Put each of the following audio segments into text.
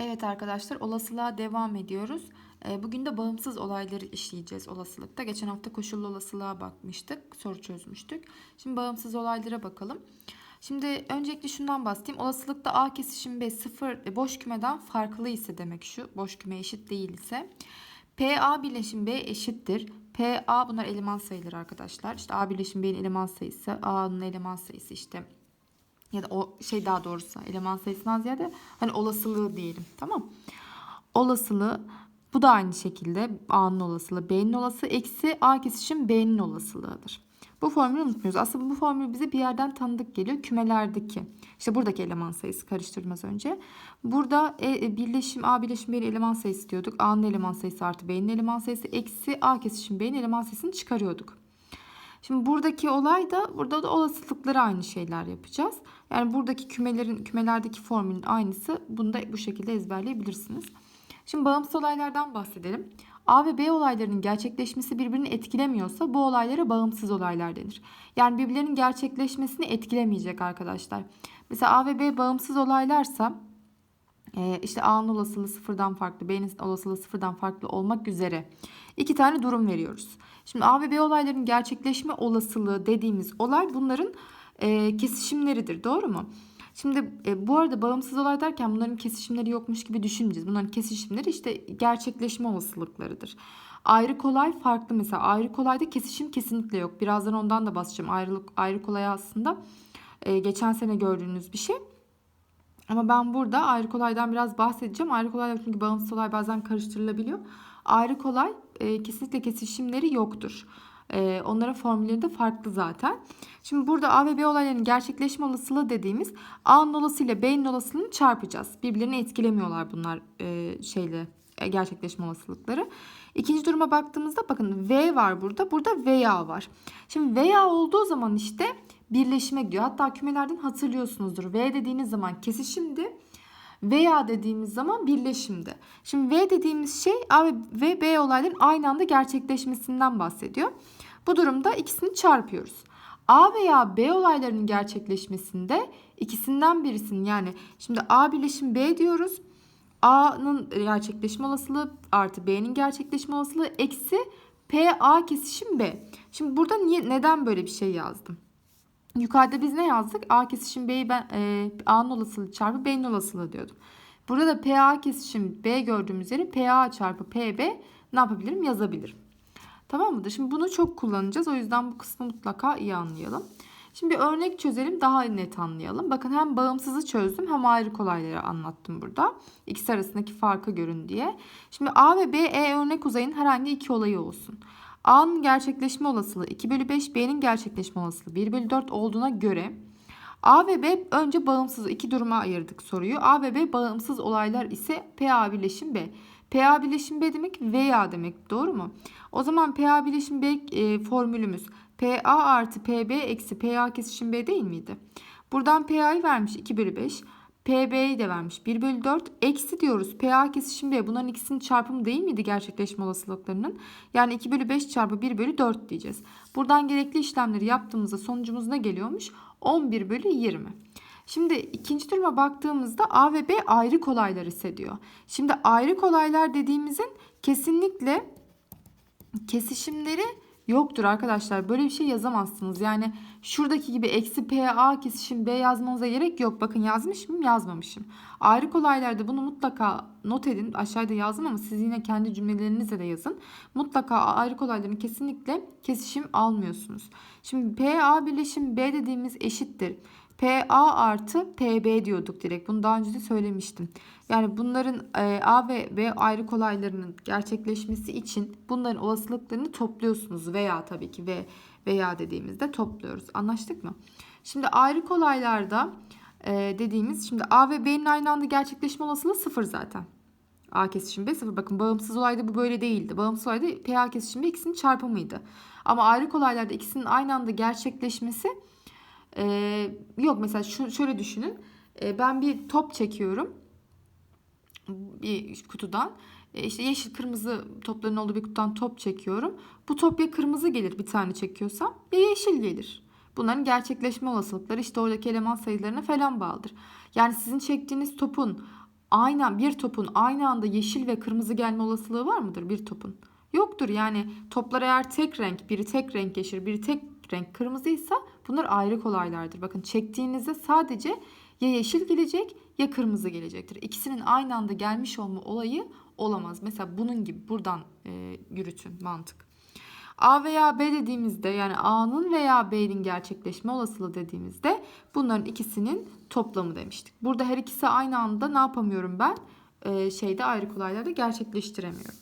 Evet arkadaşlar olasılığa devam ediyoruz. Ee, Bugün de bağımsız olayları işleyeceğiz olasılıkta. Geçen hafta koşullu olasılığa bakmıştık, soru çözmüştük. Şimdi bağımsız olaylara bakalım. Şimdi öncelikle şundan bahsedeyim. Olasılıkta A kesişim B sıfır e, boş kümeden farklı ise demek şu. Boş küme eşit değil ise. PA birleşim B eşittir. PA bunlar eleman sayıları arkadaşlar. İşte A birleşim B'nin eleman sayısı. A'nın eleman sayısı işte ya da o şey daha doğrusu eleman sayısından ziyade hani olasılığı diyelim tamam olasılığı bu da aynı şekilde A'nın olasılığı B'nin olasılığı eksi A kesişim B'nin olasılığıdır. Bu formülü unutmuyoruz. Aslında bu formül bize bir yerden tanıdık geliyor. Kümelerdeki işte buradaki eleman sayısı karıştırmaz önce. Burada e, e, birleşim A birleşim B'nin eleman sayısı diyorduk. A'nın eleman sayısı artı B'nin eleman sayısı eksi A kesişim B'nin eleman sayısını çıkarıyorduk. Şimdi buradaki olay da burada da olasılıkları aynı şeyler yapacağız. Yani buradaki kümelerin kümelerdeki formülün aynısı. Bunu da bu şekilde ezberleyebilirsiniz. Şimdi bağımsız olaylardan bahsedelim. A ve B olaylarının gerçekleşmesi birbirini etkilemiyorsa bu olaylara bağımsız olaylar denir. Yani birbirlerinin gerçekleşmesini etkilemeyecek arkadaşlar. Mesela A ve B bağımsız olaylarsa e, işte A'nın olasılığı sıfırdan farklı, B'nin olasılığı sıfırdan farklı olmak üzere iki tane durum veriyoruz. Şimdi A ve B olaylarının gerçekleşme olasılığı dediğimiz olay bunların e, kesişimleridir. Doğru mu? Şimdi e, bu arada bağımsız olay derken bunların kesişimleri yokmuş gibi düşünmeyeceğiz. Bunların kesişimleri işte gerçekleşme olasılıklarıdır. Ayrı kolay farklı mesela. Ayrı kolayda kesişim kesinlikle yok. Birazdan ondan da bahsedeceğim. Ayrılık, ayrı kolay aslında e, geçen sene gördüğünüz bir şey. Ama ben burada ayrı kolaydan biraz bahsedeceğim. Ayrı kolay çünkü bağımsız olay bazen karıştırılabiliyor. Ayrı kolay e, kesinlikle kesişimleri yoktur. E, onların formülleri de farklı zaten. Şimdi burada A ve B olaylarının gerçekleşme olasılığı dediğimiz A'nın olasılığıyla B'nin olasılığını çarpacağız. Birbirlerini etkilemiyorlar bunlar e, şeyle e, gerçekleşme olasılıkları. İkinci duruma baktığımızda bakın V var burada. Burada veya var. Şimdi veya olduğu zaman işte birleşime gidiyor. Hatta kümelerden hatırlıyorsunuzdur. V dediğiniz zaman kesişimdi. Veya dediğimiz zaman birleşimdi. Şimdi V dediğimiz şey A ve B olayların aynı anda gerçekleşmesinden bahsediyor. Bu durumda ikisini çarpıyoruz. A veya B olaylarının gerçekleşmesinde ikisinden birisinin yani şimdi A birleşim B diyoruz. A'nın gerçekleşme olasılığı artı B'nin gerçekleşme olasılığı eksi P A kesişim B. Şimdi burada niye neden böyle bir şey yazdım? Yukarıda biz ne yazdık? A kesişim B'yi ben e, A'nın olasılığı çarpı B'nin olasılığı diyordum. Burada da PA kesişim B gördüğümüz yere PA çarpı PB ne yapabilirim? Yazabilirim. Tamam mıdır? Şimdi bunu çok kullanacağız. O yüzden bu kısmı mutlaka iyi anlayalım. Şimdi bir örnek çözelim daha net anlayalım. Bakın hem bağımsızı çözdüm hem ayrı kolayları anlattım burada. İkisi arasındaki farkı görün diye. Şimdi A ve B E örnek uzayın herhangi iki olayı olsun. A'nın gerçekleşme olasılığı 2 bölü 5, B'nin gerçekleşme olasılığı 1 bölü 4 olduğuna göre A ve B önce bağımsız iki duruma ayırdık soruyu. A ve B bağımsız olaylar ise PA birleşim B. PA birleşim B demek veya demek doğru mu? O zaman PA birleşim B e, formülümüz PA artı PB eksi PA kesişim B değil miydi? Buradan PA'yı vermiş 2 bölü 5. PB'yi de vermiş 1 bölü 4. Eksi diyoruz. PA kesişim B. Bunların ikisinin çarpımı değil miydi gerçekleşme olasılıklarının? Yani 2 bölü 5 çarpı 1 bölü 4 diyeceğiz. Buradan gerekli işlemleri yaptığımızda sonucumuz ne geliyormuş? 11 bölü 20. Şimdi ikinci duruma baktığımızda A ve B ayrı kolaylar hissediyor. Şimdi ayrı kolaylar dediğimizin kesinlikle kesişimleri yoktur arkadaşlar. Böyle bir şey yazamazsınız. Yani şuradaki gibi eksi PA kesişim B yazmanıza gerek yok. Bakın yazmış mıyım yazmamışım. Ayrı kolaylarda bunu mutlaka not edin. Aşağıda yazdım ama siz yine kendi cümlelerinizle de yazın. Mutlaka ayrı kolayların kesinlikle kesişim almıyorsunuz. Şimdi PA birleşim B dediğimiz eşittir. PA artı PB diyorduk direkt. Bunu daha önce de söylemiştim. Yani bunların e, A ve B ayrı kolaylarının gerçekleşmesi için bunların olasılıklarını topluyorsunuz. Veya tabii ki ve veya dediğimizde topluyoruz. Anlaştık mı? Şimdi ayrı kolaylarda e, dediğimiz şimdi A ve B'nin aynı anda gerçekleşme olasılığı sıfır zaten. A kesişim B sıfır. Bakın bağımsız olayda bu böyle değildi. Bağımsız olayda PA kesişim B ikisinin çarpımıydı. Ama ayrı kolaylarda ikisinin aynı anda gerçekleşmesi ee, yok mesela şu, şöyle düşünün. Ee, ben bir top çekiyorum. Bir kutudan. Ee, işte yeşil kırmızı topların olduğu bir kutudan top çekiyorum. Bu top ya kırmızı gelir bir tane çekiyorsam ya yeşil gelir. Bunların gerçekleşme olasılıkları işte oradaki eleman sayılarına falan bağlıdır. Yani sizin çektiğiniz topun aynı bir topun aynı anda yeşil ve kırmızı gelme olasılığı var mıdır bir topun? Yoktur. Yani toplar eğer tek renk, biri tek renk yeşil, biri tek renk kırmızıysa bunlar ayrı olaylardır. Bakın çektiğinizde sadece ya yeşil gelecek ya kırmızı gelecektir. İkisinin aynı anda gelmiş olma olayı olamaz. Mesela bunun gibi buradan e, yürütün mantık. A veya B dediğimizde yani A'nın veya B'nin gerçekleşme olasılığı dediğimizde bunların ikisinin toplamı demiştik. Burada her ikisi aynı anda ne yapamıyorum ben? Ee, şeyde ayrı olaylarda gerçekleştiremiyorum.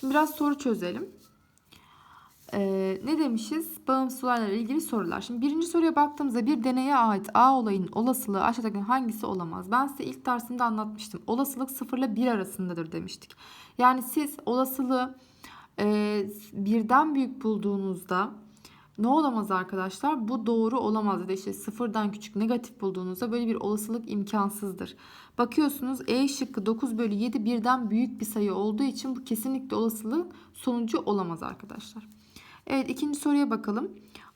Şimdi biraz soru çözelim. Ee, ne demişiz? Bağımsız olaylarla ilgili sorular. Şimdi birinci soruya baktığımızda bir deneye ait A olayının olasılığı aşağıdaki hangisi olamaz? Ben size ilk dersimde anlatmıştım. Olasılık 0 ile 1 arasındadır demiştik. Yani siz olasılığı e, birden büyük bulduğunuzda ne olamaz arkadaşlar? Bu doğru olamaz. Ya da işte sıfırdan küçük negatif bulduğunuzda böyle bir olasılık imkansızdır. Bakıyorsunuz E şıkkı 9 bölü 7 birden büyük bir sayı olduğu için bu kesinlikle olasılık sonucu olamaz arkadaşlar. Evet ikinci soruya bakalım.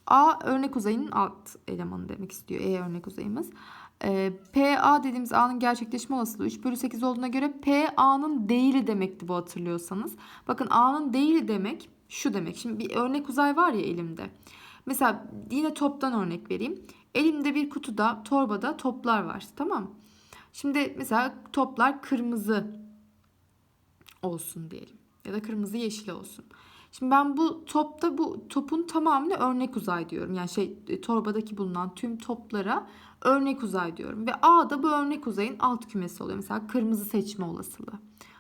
A örnek uzayının alt elemanı demek istiyor. E örnek uzayımız. E, PA dediğimiz A'nın gerçekleşme olasılığı 3 bölü 8 olduğuna göre P A'nın değili demekti bu hatırlıyorsanız. Bakın A'nın değili demek şu demek. Şimdi bir örnek uzay var ya elimde. Mesela yine toptan örnek vereyim. Elimde bir kutuda, torbada toplar var. Tamam? Şimdi mesela toplar kırmızı olsun diyelim. Ya da kırmızı yeşil olsun. Şimdi ben bu topta bu topun tamamını örnek uzay diyorum. Yani şey torbadaki bulunan tüm toplara örnek uzay diyorum. Ve A da bu örnek uzayın alt kümesi oluyor. Mesela kırmızı seçme olasılığı.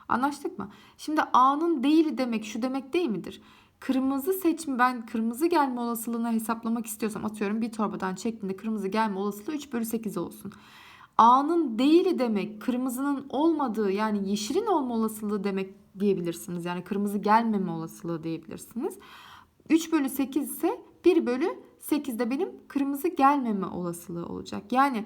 Anlaştık mı? Şimdi A'nın değili demek şu demek değil midir? Kırmızı seçme ben kırmızı gelme olasılığını hesaplamak istiyorsam atıyorum bir torbadan çektiğinde kırmızı gelme olasılığı 3 bölü 8 olsun. A'nın değili demek kırmızının olmadığı yani yeşilin olma olasılığı demek diyebilirsiniz. Yani kırmızı gelmeme olasılığı diyebilirsiniz. 3 bölü 8 ise 1 bölü 8 de benim kırmızı gelmeme olasılığı olacak. Yani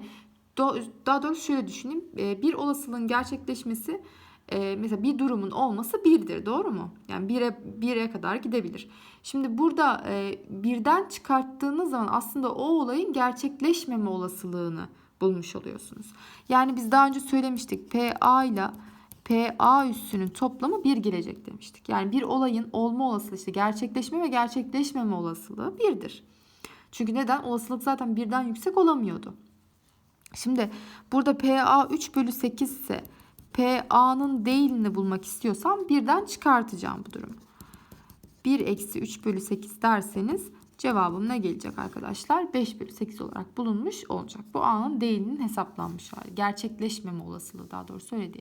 daha doğrusu şöyle düşüneyim. Ee, bir olasılığın gerçekleşmesi e, mesela bir durumun olması birdir doğru mu? Yani bire, bire kadar gidebilir. Şimdi burada e, birden çıkarttığınız zaman aslında o olayın gerçekleşmeme olasılığını bulmuş oluyorsunuz. Yani biz daha önce söylemiştik PA ile PA üssünün toplamı 1 gelecek demiştik. Yani bir olayın olma olasılığı işte gerçekleşme ve gerçekleşmeme olasılığı 1'dir. Çünkü neden? Olasılık zaten birden yüksek olamıyordu. Şimdi burada PA 3 bölü 8 ise PA'nın değilini bulmak istiyorsam birden çıkartacağım bu durumu. 1 eksi 3 bölü 8 derseniz cevabım ne gelecek arkadaşlar? 5 bölü 8 olarak bulunmuş olacak. Bu A'nın değilinin hesaplanmış hali. Gerçekleşmeme olasılığı daha doğrusu öyle değil.